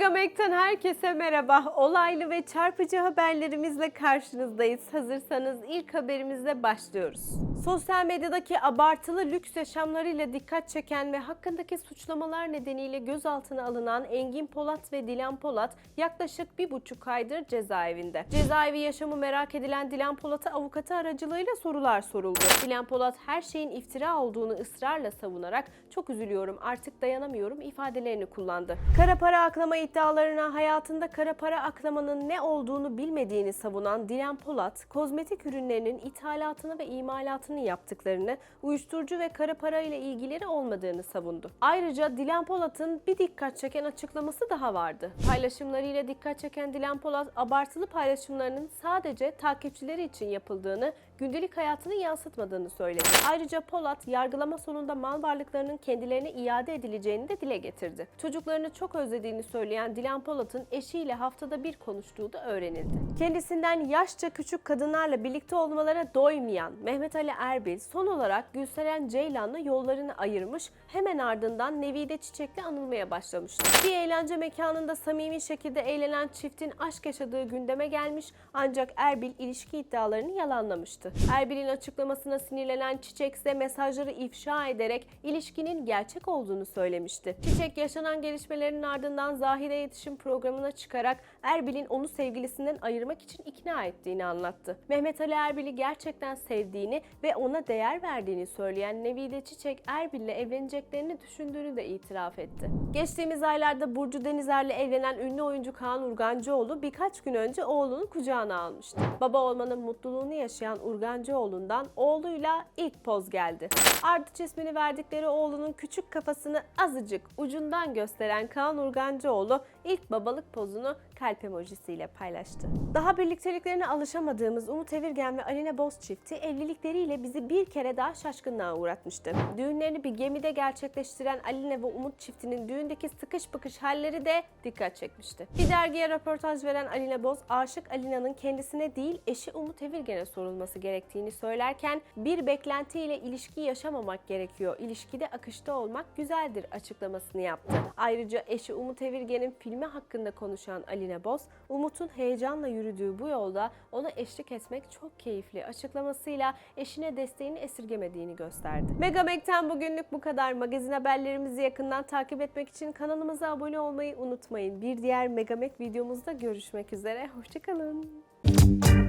Megamek'ten herkese merhaba. Olaylı ve çarpıcı haberlerimizle karşınızdayız. Hazırsanız ilk haberimizle başlıyoruz. Sosyal medyadaki abartılı lüks yaşamlarıyla dikkat çeken ve hakkındaki suçlamalar nedeniyle gözaltına alınan Engin Polat ve Dilan Polat yaklaşık bir buçuk aydır cezaevinde. Cezaevi yaşamı merak edilen Dilan Polat'a avukatı aracılığıyla sorular soruldu. Dilan Polat her şeyin iftira olduğunu ısrarla savunarak çok üzülüyorum artık dayanamıyorum ifadelerini kullandı. Kara para aklama iddialarına hayatında kara para aklamanın ne olduğunu bilmediğini savunan Dilan Polat, kozmetik ürünlerinin ithalatını ve imalatını yaptıklarını, uyuşturucu ve kara para ile ilgileri olmadığını savundu. Ayrıca Dilan Polat'ın bir dikkat çeken açıklaması daha vardı. Paylaşımlarıyla dikkat çeken Dilan Polat, abartılı paylaşımlarının sadece takipçileri için yapıldığını, gündelik hayatını yansıtmadığını söyledi. Ayrıca Polat, yargılama sonunda mal varlıklarının kendilerine iade edileceğini de dile getirdi. Çocuklarını çok özlediğini söyleyen Dilan Polat'ın eşiyle haftada bir konuştuğu da öğrenildi. Kendisinden yaşça küçük kadınlarla birlikte olmalara doymayan Mehmet Ali Erbil son olarak Gülseren Ceylan'la yollarını ayırmış, hemen ardından Nevide Çiçek'le anılmaya başlamıştı. Bir eğlence mekanında samimi şekilde eğlenen çiftin aşk yaşadığı gündeme gelmiş ancak Erbil ilişki iddialarını yalanlamıştı. Erbil'in açıklamasına sinirlenen Çiçek ise mesajları ifşa ederek ilişkinin gerçek olduğunu söylemişti. Çiçek yaşanan gelişmelerin ardından Zahide iletişim programına çıkarak Erbil'in onu sevgilisinden ayırmak için ikna ettiğini anlattı. Mehmet Ali Erbil'i gerçekten sevdiğini ve ona değer verdiğini söyleyen Nevide Çiçek Erbil'le evleneceklerini düşündüğünü de itiraf etti. Geçtiğimiz aylarda Burcu Denizer'le evlenen ünlü oyuncu Kaan Urgancıoğlu birkaç gün önce oğlunu kucağına almıştı. Baba olmanın mutluluğunu yaşayan Urgancıoğlu'ndan oğluyla ilk poz geldi. Ardıç ismini verdikleri oğlunun küçük kafasını azıcık ucundan gösteren Kaan Urgancıoğlu ilk babalık pozunu kalp emojisiyle paylaştı. Daha birlikteliklerine alışamadığımız Umut Evirgen ve Alina Boz çifti evlilikleriyle bizi bir kere daha şaşkınlığa uğratmıştı. Düğünlerini bir gemide gerçekleştiren Alina ve Umut çiftinin düğündeki sıkış bıkış halleri de dikkat çekmişti. Bir dergiye röportaj veren Alina Boz, aşık Alina'nın kendisine değil eşi Umut Evirgen'e sorulması gerektiğini söylerken bir beklentiyle ilişki yaşamamak gerekiyor, ilişkide akışta olmak güzeldir açıklamasını yaptı. Ayrıca eşi Umut Evirgen'in filmi hakkında konuşan Alina Boz, Umut'un heyecanla yürüdüğü bu yolda ona eşlik etmek çok keyifli açıklamasıyla eşine desteğini esirgemediğini gösterdi. Megamek'ten bugünlük bu kadar. Magazin haberlerimizi yakından takip etmek için kanalımıza abone olmayı unutmayın. Bir diğer Megamek videomuzda görüşmek üzere. Hoşçakalın.